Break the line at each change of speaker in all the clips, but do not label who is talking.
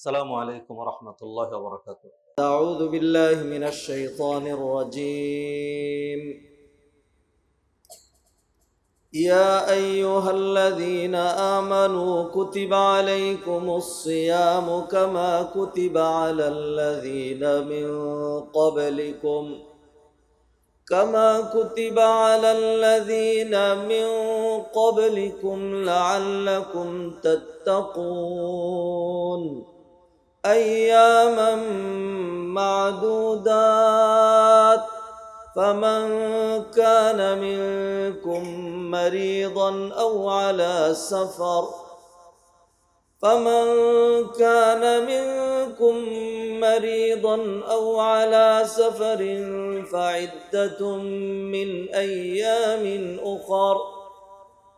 السلام عليكم ورحمة الله وبركاته.
أعوذ بالله من الشيطان الرجيم. يا أيها الذين آمنوا كتب عليكم الصيام كما كتب على الذين من قبلكم. كما كتب على الذين من قبلكم لعلكم تتقون. أياما معدودات. فمن كان منكم مريضا أو على سفر فمن كان منكم مريضا أو على سفر فعدة من أيام أخر.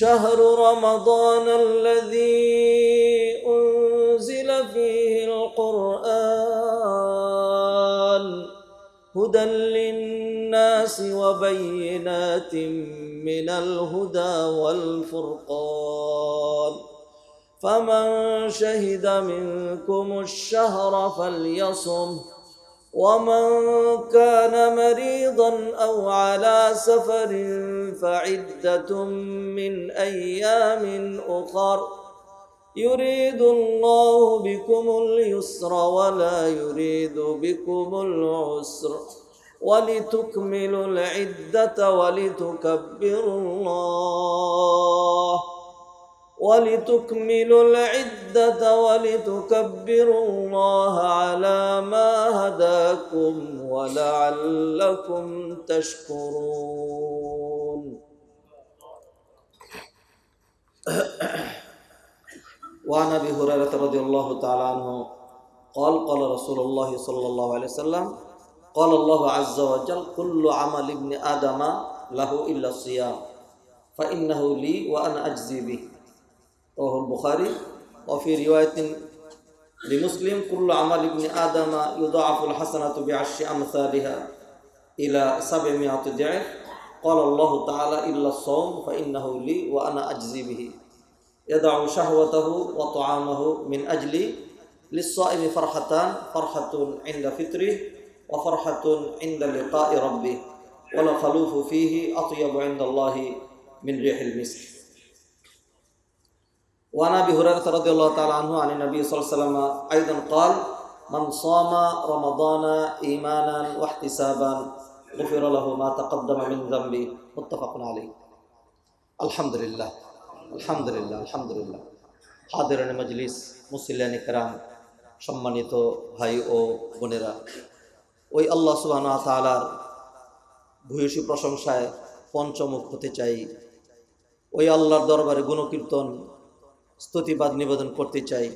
شهر رمضان الذي أنزل فيه القرآن هدى للناس وبينات من الهدى والفرقان. فمن شهد منكم الشهر فليصم. ومن كان مريضا أو على سفر فعدة من أيام أخر يريد الله بكم اليسر ولا يريد بكم العسر ولتكملوا العدة ولتكبروا الله ولتكملوا العدة ولتكبروا الله على ما هداكم ولعلكم تشكرون. وعن أبي هريرة رضي الله تعالى عنه قال قال رسول الله صلى الله عليه وسلم قال الله عز وجل كل عمل ابن آدم له إلا الصيام فإنه لي وأنا أجزي به. رواه البخاري. وفي رواية لمسلم كل عمل ابن آدم يضاعف الحسنة بعشر أمثالها إلى سبعمائة ضعف. قال الله تعالى إلا الصوم فإنه لي وأنا أجزي به. يدع شهوته وطعامه من أجلي للصائم فرحتان فرحة عند فطره وفرحة عند لقاء ربه. والخلوف فيه أطيب عند الله من ريح المسك. وعن ابي هريره رضي الله تعالى عنه عن النبي صلى الله عليه وسلم ايضا قال من صام رمضان ايمانا واحتسابا غفر له ما تقدم من ذنبه متفق عليه الحمد لله الحمد لله الحمد لله হাদিরান মজলিস মুসিল্লান ইকরাম সম্মানিত ভাই ও বোনেরা ওই আল্লাহ সুবহানাহু ওয়া তাআলার ভূয়সী প্রশংসায় পঞ্চমুখ হতে চাই ওই আল্লাহর দরবারে গুণকীর্তন স্তুতিবাদ নিবেদন করতে চাই।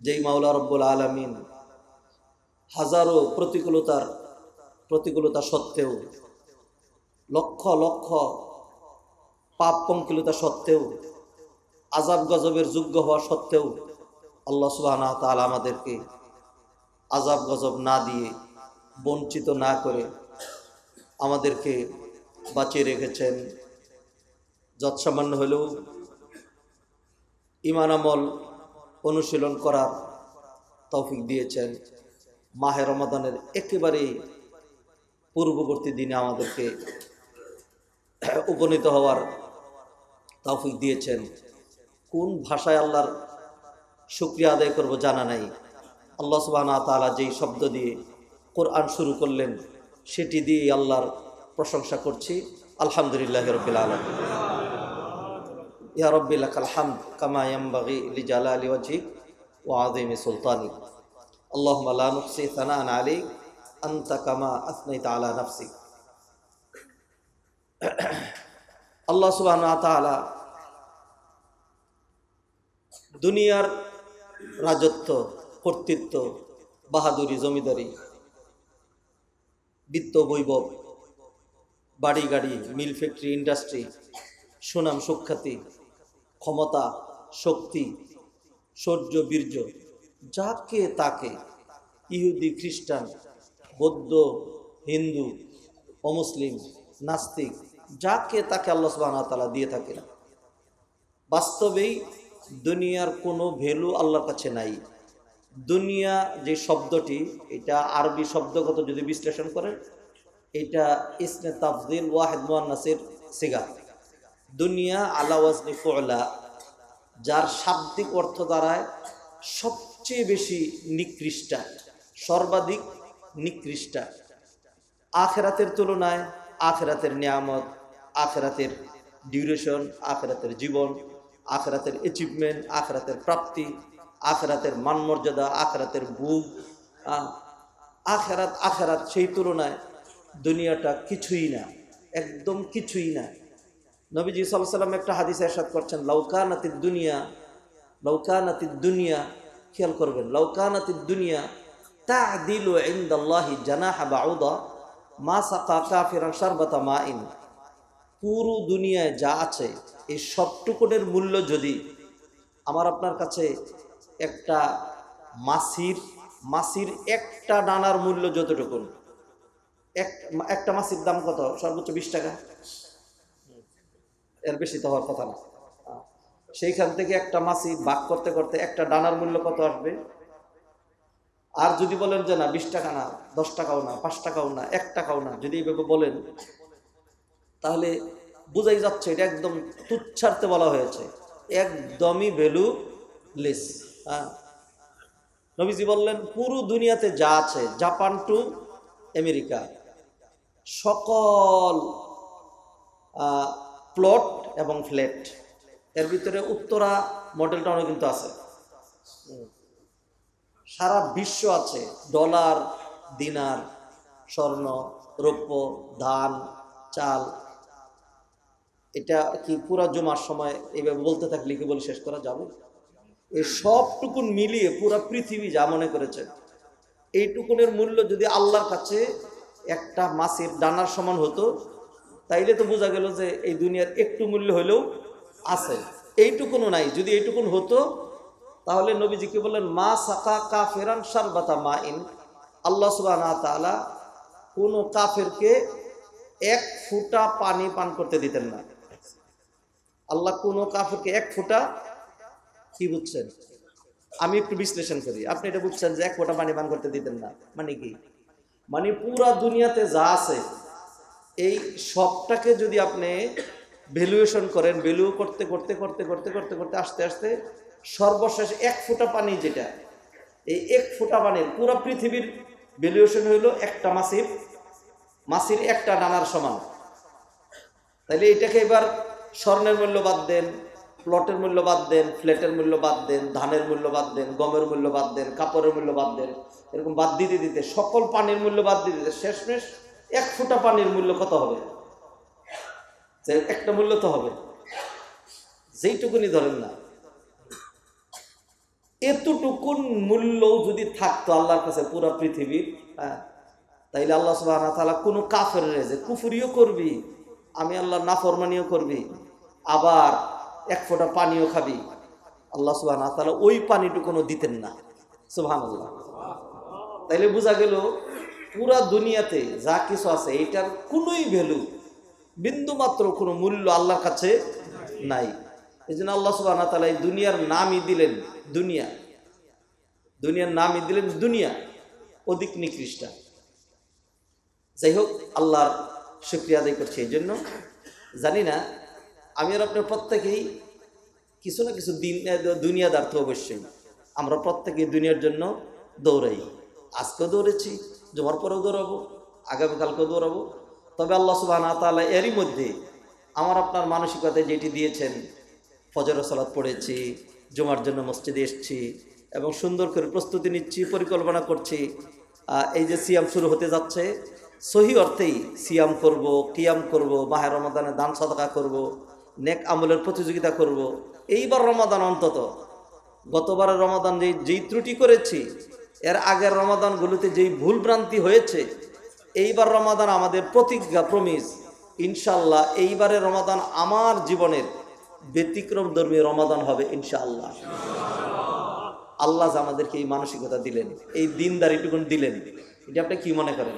যেই মাওলা রব্বুল আলমিন হাজারো প্রতিকূলতার, প্রতিকূলতা সত্ত্বেও, লক্ষ লক্ষ পাপ পঙ্কিলতা সত্ত্বেও আজাব গজবের যোগ্য হওয়া সত্ত্বেও আল্লাহ সুবাহ তালা আমাদেরকে আজাব গজব না দিয়ে, বঞ্চিত না করে আমাদেরকে বাঁচিয়ে রেখেছেন। যৎসামান্য হলেও ইমান আমল অনুশীলন করার তৌফিক দিয়েছেন। মাহে রমাদানের একেবারেই পূর্ববর্তী দিনে আমাদেরকে উপনীত হওয়ার তৌফিক দিয়েছেন। কোন ভাষায় আল্লাহর শুক্রিয়া আদায় করব জানা নাই। আল্লাহ সুবাহ তালা যেই শব্দ দিয়ে কোরআন শুরু করলেন, সেটি দিয়ে আল্লাহর প্রশংসা করছি। আলহামদুলিল্লাহ রবিল আলম ইয়া রব্বি লাকাল হামদ কামা ইয়ানবাগি লিজালালি ওয়াজহিক ওয়া আযীমি সুলতানিক আল্লাহুম্মা লা নুহসি সানাআন আলাইক আনতা কামা আসনাইতা আলা নাফসিক আল্লাহ সুবহানাহু ওয়া তাআলা দুনিয়ার রাজত্ব, কর্তৃত্ব, বাহাদুরি, জমিদারি, বিত্ত, বৈভব বাড়ি গাড়ি মিল ফ্যাক্টরি, ইন্ডাস্ট্রি, সুনাম, সুখ্যাতি ক্ষমতা, শক্তি শৌর্য বীর্য, যাকে তাকে ইহুদি, খ্রিস্টান, বৌদ্ধ, হিন্দু, অমুসলিম, নাস্তিক, যাকে তাকে আল্লাহ তাআলা দিয়ে থাকেন। বাস্তবেই দুনিয়ার কোনো ভ্যালু আল্লাহর কাছে নাই। দুনিয়া যে শব্দটি, এটা আরবি শব্দগত যদি বিশ্লেষণ করেন, এটা ইসমে তাফদিল ওয়াহেদ মুয়ান্নাসের সিগা। দুনিয়া আলা ওয়াজনি ফুলা যার শাব্দিক অর্থ দ্বারায় সবচেয়ে বেশি নিকৃষ্টা সর্বাধিক নিকৃষ্টা। আখেরাতের তুলনায় আখেরাতের নিয়ামত আখেরাতের ডিউরেশন আখেরাতের জীবন আখেরাতের অ্যাচিভমেন্ট আখেরাতের প্রাপ্তি আখেরাতের মানমর্যাদা আখেরাতের আহ, আখেরাত আখেরাত সেই তুলনায় দুনিয়াটা কিছুই না একদম কিছুই না। নবীজি সাল্লাম একটা হাদিস এরশাদ করছেন লৌকানাতির দুনিয়া লৌকানাতির দুনিয়া খেয়াল করবেন লৌকানাতির দুনিয়া তা দিল ইন্দাল্লাহি জানাহা বাউদা, মা সাকা কাফিরান সারবাতা মা ইন পুরো দুনিয়ায় যা আছে, এই সবটুকুনের মূল্য যদি আমার আপনার কাছে একটা মাসির মাসির একটা ডানার মূল্য যতটুকুন, এক, একটা মাসির দাম কত? সর্বোচ্চ বিশ টাকা। এর বেশি তো হওয়ার কথা না। সেইখান থেকে একটা মাসি বাক করতে করতে একটা ডানার মূল্য কত আসবে? আর যদি বলেন যে না, বিশ টাকা না, দশ টাকাও না, পাঁচ টাকাও না, এক টাকাও না, যদি এইভাবে বলেন, তাহলে বোঝাই যাচ্ছে এটা একদম তুচ্ছার্থে বলা হয়েছে। একদমই ভ্যালু লেস হ্যাঁ। নবীজি বললেন, পুরো দুনিয়াতে যা আছে, জাপান টু আমেরিকা, সকল প্লট এবং ফ্ল্যাট। এর ভিতরে উত্তরা মডেল টাউনও কিন্তু আছে। সারা বিশ্ব আছে ডলার, দিনার, স্বর্ণ, রৌপ্য, ধান, চাল। এটা কি পুরা জমার সময় এইভাবে বলতে থাকলে কি বলে শেষ করা যাবে? এই সবটুকুন মিলিয়ে পুরা পৃথিবী যা মনে করেছে, এইটুকুনের মূল্য যদি আল্লাহর কাছে একটা মাছের ডানার সমান হতো তাইলে তো বোঝা গেল যে এই দুনিয়ার একটু মূল্য হলেও আছে। এইটুকুনও নাই। যদি এইটুকুন হতো, তাহলে নবীজি কি বললেন, মা সাকা কা ফেরান সারবাতা মা ইন আল্লাহ সুবাহ কোনো কাফেরকে এক ফুটা পানি পান করতে দিতেন না। আল্লাহ কোনো কাফেরকে এক ফুটা কি বুঝছেন? আমি একটু বিশ্লেষণ করি। আপনি এটা বুঝছেন যে এক ফোঁটা পানি পান করতে দিতেন না। মানে কি? মানে পুরা দুনিয়াতে যা আছে এই সবটাকে যদি আপনি ভ্যালুয়েশন করেন ভ্যালু করতে করতে করতে করতে করতে করতে, আস্তে আস্তে সর্বশেষ এক ফোঁটা পানি যেটা, এই এক ফোঁটা পানির পুরো পৃথিবীর ভ্যালুয়েশন হইল একটা মাসির মাসির একটা ডানার সমান। তাইলে এটাকে এবার স্বর্ণের মূল্য বাদ দেন, প্লটের মূল্য বাদ দেন, ফ্ল্যাটের মূল্য বাদ দেন, ধানের মূল্য বাদ দেন, গমের মূল্য বাদ দেন, কাপড়ের মূল্য বাদ দেন, এরকম বাদ দিতে দিতে, সকল পানির মূল্য বাদ দিতে দিতে শেষমেশ এক ফোঁটা পানির মূল্য কত হবে? একটা মূল্য তো হবে। যেইটুকুনি ধরেন না। এতটুকুন মূল্য যদি থাকতো আল্লাহর কাছে পুরো পৃথিবীর হ্যাঁ তাইলে আল্লাহ সুবাহ কোনো কাফের যে কুফুরিও করবি, আমি আল্লাহ নাফরমানিও করবি, আবার এক ফোঁটা পানিও খাবি। আল্লাহ সুবাহ তালা ওই পানিটুকুনও দিতেন না। আল্লাহ তাইলে বোঝা গেল পুরা দুনিয়াতে যা কিছু আছে, এটার কোনোই ভ্যালু বিন্দু মাত্র কোনো মূল্য আল্লাহর কাছে নাই। এই জন্য আল্লাহ সুবাহ এই দুনিয়ার নামই দিলেন দুনিয়া। দুনিয়ার নামই দিলেন দুনিয়া। অধিক নিকৃষ্টা। যাই হোক, আল্লাহর শুক্রিয়া আদায় করছি এই জন্য। জানি না, আমি আর আপনার প্রত্যেকেই কিছু না কিছু দিন দুনিয়াদার তো অবশ্যই। আমরা প্রত্যেকেই দুনিয়ার জন্য দৌড়াই। আজকেও দৌড়েছি জমার পরেও দৌড়াবো আগামীকালকেও দৌড়াবো। তবে আল্লাহ সুবাহ তাআলা এরই মধ্যে আমার আপনার মানসিকতায় যেটি দিয়েছেন ফজর সালাত পড়েছি, জমার জন্য মসজিদে এসছি এবং সুন্দর করে প্রস্তুতি নিচ্ছি, পরিকল্পনা করছি। এই যে সিয়াম শুরু হতে যাচ্ছে, সহি অর্থেই সিয়াম করব, কিয়াম করব মাহের রমাদানে দান সদকা করব, নেক আমলের প্রতিযোগিতা করব। এইবার রমাদান অন্তত। গতবারের রমাদান যেই ত্রুটি করেছি এর আগের রমাদানগুলোতে যেই ভুল ভ্রান্তি হয়েছে, এইবার রমাদান আমাদের প্রতিজ্ঞা প্রমিস ইনশাল্লাহ এইবারের রমাদান আমার জীবনের ব্যতিক্রম ধর্মী রমাদান হবে, ইনশাআল্লাহ। আল্লাহ আমাদেরকে এই মানসিকতা দিলেন, এই দিনদারিটুকুন দিলেন, এটা আপনি কি মনে করেন?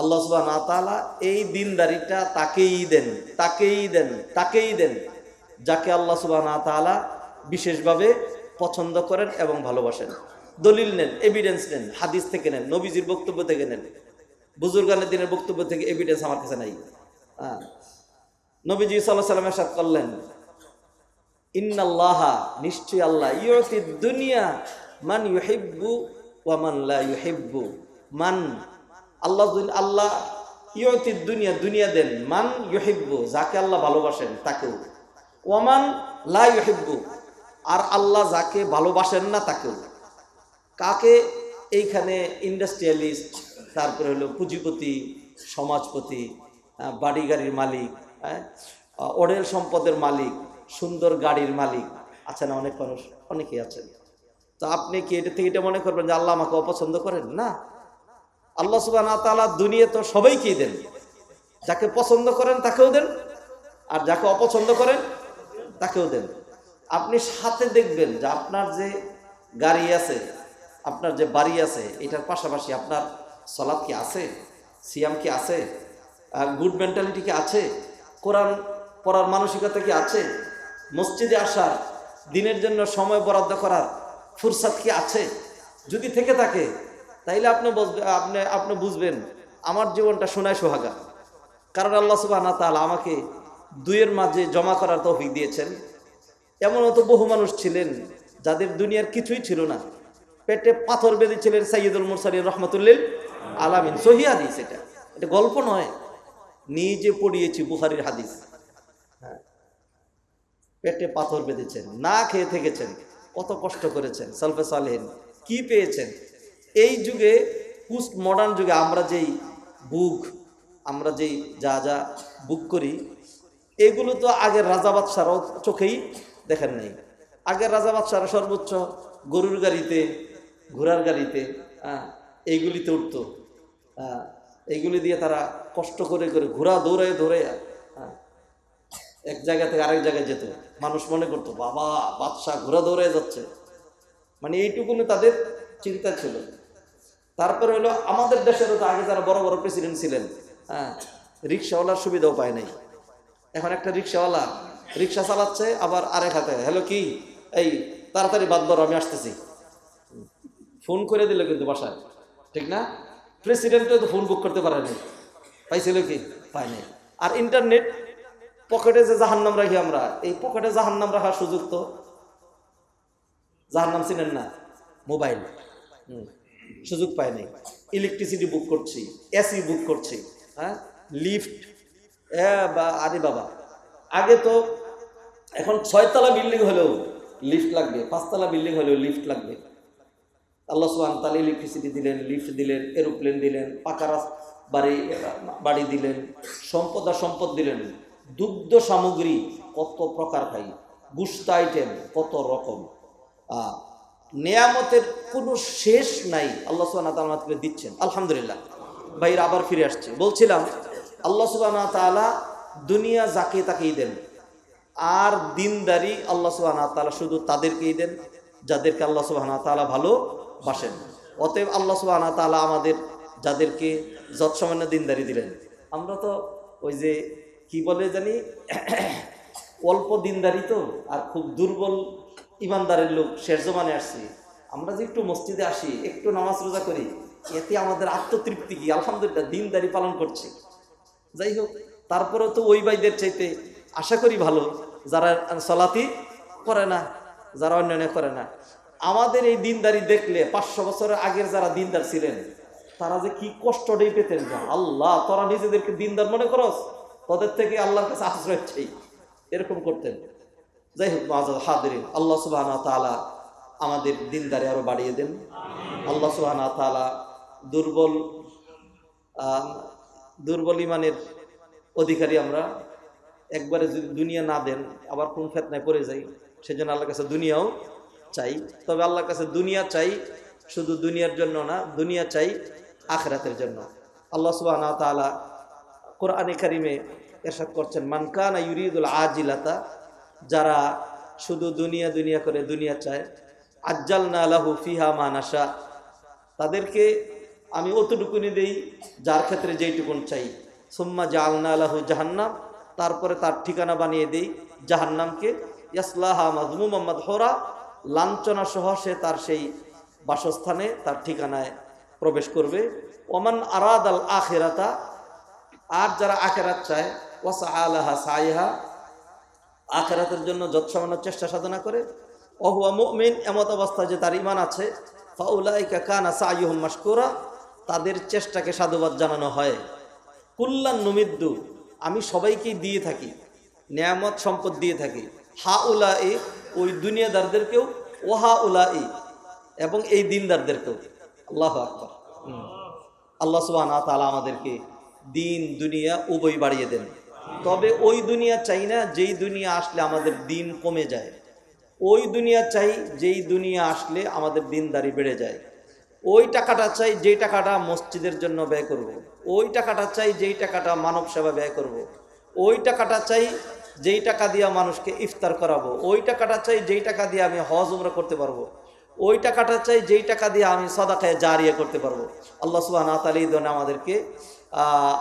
আল্লাহ সুবাহ না তাআলা এই দিনদারিটা তাকেই দেন তাকেই দেন তাকেই দেন, যাকে আল্লাহ সুবাহ না তাআলা বিশেষভাবে পছন্দ করেন এবং ভালোবাসেন। দলিল নেন এভিডেন্স নেন, হাদিস থেকে নেন, নবীজির বক্তব্য থেকে নেন। বুজুর্গানের দিনের বক্তব্য থেকে এভিডেন্স আমার কাছে নাই। নবীজি সাল্লাহ সাল্লামের সাথে করলেন, ইন্নাল্লাহা নিশ্চয় আল্লাহ ইয়তি দুনিয়া, মান ইউহিব্বু ওয়া মান লা ইউহিব্বু। মান, আল্লাহ আল্লাহ ইয়তি দুনিয়া দুনিয়া দেন, মান ইউহিব্বু, যাকে আল্লাহ ভালোবাসেন তাকেও। ওয়ামান লা ইউহিব্বু, আর আল্লাহ যাকে ভালোবাসেন না তাকেও। কাকে এইখানে ইন্ডাস্ট্রিয়ালিস্ট তারপরে হলো পুঁজিপতি, সমাজপতি বাড়ি গাড়ির মালিক হ্যাঁ? অডেল সম্পদের মালিক, সুন্দর গাড়ির মালিক। আছে না, অনেক মানুষ, অনেকেই আছেন। তো আপনি কি এটা থেকে এটা মনে করবেন যে আল্লাহ আমাকে অপছন্দ করেন? না। আল্লাহ সুবাহ তালা দুনিয়া তো সবাইকেই দেন। যাকে পছন্দ করেন তাকেও দেন, আর যাকে অপছন্দ করেন তাকেও দেন। আপনি সাথে দেখবেন যে আপনার যে গাড়ি আছে আপনার যে বাড়ি আছে, এটার পাশাপাশি আপনার সলাদ কি আছে? সিয়াম কি আছে? গুড মেন্টালিটি কি আছে? কোরআন পড়ার মানসিকতা কি আছে? মসজিদে আসার, দিনের জন্য সময় বরাদ্দ করার ফুরসাদ কি আছে? যদি থেকে থাকে, তাইলে আপনি বুঝবে আপনি আপনি বুঝবেন, আমার জীবনটা সোনায় সোহাগা। কারণ আল্লাহ সুবাহ তাআলা আমাকে দুইয়ের মাঝে জমা করার তৌফিক দিয়েছেন। এমন তো বহু মানুষ ছিলেন যাদের দুনিয়ার কিছুই ছিল না। পেটে পাথর বেঁধেছিলেন সাইয়দুল মুরসালিন রহমতুল্লিল আলামিন। সহি হাদিস এটা। এটা গল্প নয়। নিজে পড়িয়েছি বুহারির হাদিস। হ্যাঁ। পেটে পাথর বেঁধেছেন, না খেয়ে থেকেছেন, কত কষ্ট করেছেন, সালফে সালেন কি পেয়েছেন? এই যুগে, পোস্ট মডার্ন যুগে আমরা যেই বুক, আমরা যেই যা যা বুক করি, এগুলো তো আগের রাজা বাদশারাও চোখেই দেখেন নাই। আগের রাজা বাদশারা সর্বোচ্চ গরুর গাড়িতে ঘোড়ার গাড়িতে হ্যাঁ এইগুলিতে উঠতো। হ্যাঁ এইগুলি দিয়ে তারা কষ্ট করে করে ঘোড়া দৌড়ায় হ্যাঁ এক জায়গা থেকে আরেক জায়গায় যেত। মানুষ মনে করতো, বাবা, বাদশাহ ঘোড়া দৌড়ায় যাচ্ছে। মানে এইটুকুনি তাদের চিন্তা ছিল। তারপরে হলো আমাদের দেশেরও তো আগে যারা বড় বড় প্রেসিডেন্ট ছিলেন হ্যাঁ রিক্সাওয়ালার সুবিধাও পায় নাই। এখন একটা রিক্সাওয়ালা, রিক্সা চালাচ্ছে, আবার আরেক হাতে, হ্যালো কি? এই, তাড়াতাড়ি বাদ ধরো আমি আসতেছি। ফোন করে দিল কিন্তু বাসায়। ঠিক না? প্রেসিডেন্টও তো ফোন বুক করতে পারেনি। পাইছিল কি? পায়নি আর ইন্টারনেট পকেটে যে জাহান্নাম রাখি আমরা, এই পকেটে জাহান্নাম রাখার সুযোগ তো? জাহান্নাম চিনেন না? মোবাইল। সুযোগ পায়নি ইলেকট্রিসিটি বুক করছি এসি বুক করছি হ্যাঁ? লিফট বা, আরে বাবা। আগে তো এখন ছয়তলা বিল্ডিং হলেও লিফট লাগবে, পাঁচতলা বিল্ডিং হলেও লিফট লাগবে। আল্লাহ সুহান তাহলে ইলেকট্রিসিটি দিলেন লিফট দিলেন এরোপ্লেন দিলেন, পাকা বাড়ি বাড়ি দিলেন, সম্পদ আর সম্পদ দিলেন। দুগ্ধ সামগ্রী কত প্রকার খাই গুস্ত আইটেম কত রকম। নেয়ামতের কোনো শেষ নাই, আল্লাহ সুবাহ তালাকে দিচ্ছেন, আলহামদুলিল্লাহ। ভাইরা আবার ফিরে আসছে, বলছিলাম, আল্লাহ সুবাহ তালা দুনিয়া যাকে তাকেই দেন, আর দিনদারি আল্লাহ সুবাহ তালা শুধু তাদেরকেই দেন, যাদেরকে আল্লাহ সুবাহ তালা ভালোবাসেন অতএব আল্লাহ সুবাহ তালা আমাদের, যাদেরকে যৎসামান্য দিনদারি দিলেন। আমরা তো ওই যে কি বলে জানি, অল্প দিনদারি তো, আর খুব দুর্বল ইমানদারের লোক শেষ জমানে আসছি। আমরা যে একটু মসজিদে আসি, একটু নামাজ রোজা করি, এতে আমাদের আত্মতৃপ্তি কি? আলহামদুলিল্লাহ, দিনদারি পালন করছি। যাই হোক, তারপরেও তো ওই ভাইদের চাইতে আশা করি ভালো, যারা সলাতি করে না, যারা অন্যান্য করে না। আমাদের এই দিনদারি দেখলে পাঁচশো বছরের আগের যারা দিনদার ছিলেন, তারা যে কি কষ্টটাই পেতেন যে আল্লাহ, তোরা নিজেদেরকে দিনদার মনে করস? তাদের থেকে আল্লাহর কাছে আশ্রয় চাই এরকম করতেন। যাই হোক মাজাদ আল্লাহ সুবাহ তালা আমাদের দিনদারি আরও বাড়িয়ে দেন। আল্লাহ সুবাহ তালা দুর্বল দুর্বল ইমানের অধিকারী আমরা। একবারে দুনিয়া না দেন, আবার কোন ফেতনায় পড়ে যাই, সেজন্য আল্লাহর কাছে দুনিয়াও চাই, তবে আল্লাহর কাছে দুনিয়া চাই, শুধু দুনিয়ার জন্য না, দুনিয়া চাই আখরাতের জন্য। আল্লাহ সুবাহ তাআলা কোরআনে কারিমে এরশাদ করছেন মানকানা ইউরিদুল আজিলাতা যারা শুধু দুনিয়া দুনিয়া করে দুনিয়া চায় আজ্জাল না আলাহু ফিহা মানাসা তাদেরকে আমি অতটুকুনি দেই, যার ক্ষেত্রে যেইটুকুন চাই। সুম্মা জালনা আলাহু জাহান্নাম তারপরে তার ঠিকানা বানিয়ে দেই, জাহান্নামকে, ইয়াসলাহা মাজমু মোহাম্মদ হোরা লাঞ্ছনা সহ সে তার সেই বাসস্থানে, তার ঠিকানায় প্রবেশ করবে। ওমান আরাদ আল আখেরাতা, আর যারা আখেরাত চায় ওয়াসা আলাহা সাইহা, আখেরাতের জন্য যৎসামান্য চেষ্টা সাধনা করে। অহুয়া মুমিন এমত অবস্থা যে তার ইমান আছে, ফাউলাইকা কানা সাইহুম তাদের চেষ্টাকে সাধুবাদ জানানো হয়। কুল্লান নুমিদ্দু, আমি সবাইকেই দিয়ে থাকি, নিয়ামত সম্পদ দিয়ে থাকি। হা উলা ওই দুনিয়াদারদেরকেও ওহা ই এবং এই দিনদারদেরকেও। আল্লাহ আকবর। আল্লাহ সুবাহ তালা আমাদেরকে দিন, দুনিয়া, উভয় বাড়িয়ে দেন। তবে ওই দুনিয়া চাই না, যেই দুনিয়া আসলে আমাদের দিন কমে যায়। ওই দুনিয়া চাই, যেই দুনিয়া আসলে আমাদের দিনদারি বেড়ে যায়। ওই টাকাটা চাই, যেই টাকাটা মসজিদের জন্য ব্যয় করব। ওই টাকাটা চাই, যেই টাকাটা মানব সেবা ব্যয় করব। ওই টাকাটা চাই যেই টাকা দিয়ে মানুষকে ইফতার করাবো, ওই টাকাটা চাই যেই টাকা দিয়ে আমি হজ উমরা করতে পারব, ওই টাকাটা চাই যেই টাকা দিয়ে আমি সদাকায় জারিয়া করতে পারব। আল্লাহ সুবাহ নাতালি দেন আমাদেরকে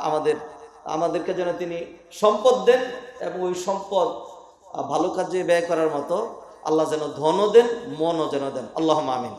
আমাদের, আমাদেরকে যেন তিনি সম্পদ দেন এবং ওই সম্পদ ভালো কাজে ব্যয় করার মতো আল্লাহ যেন ধনও দেন, মনও যেন দেন। আল্লাহ আমিন।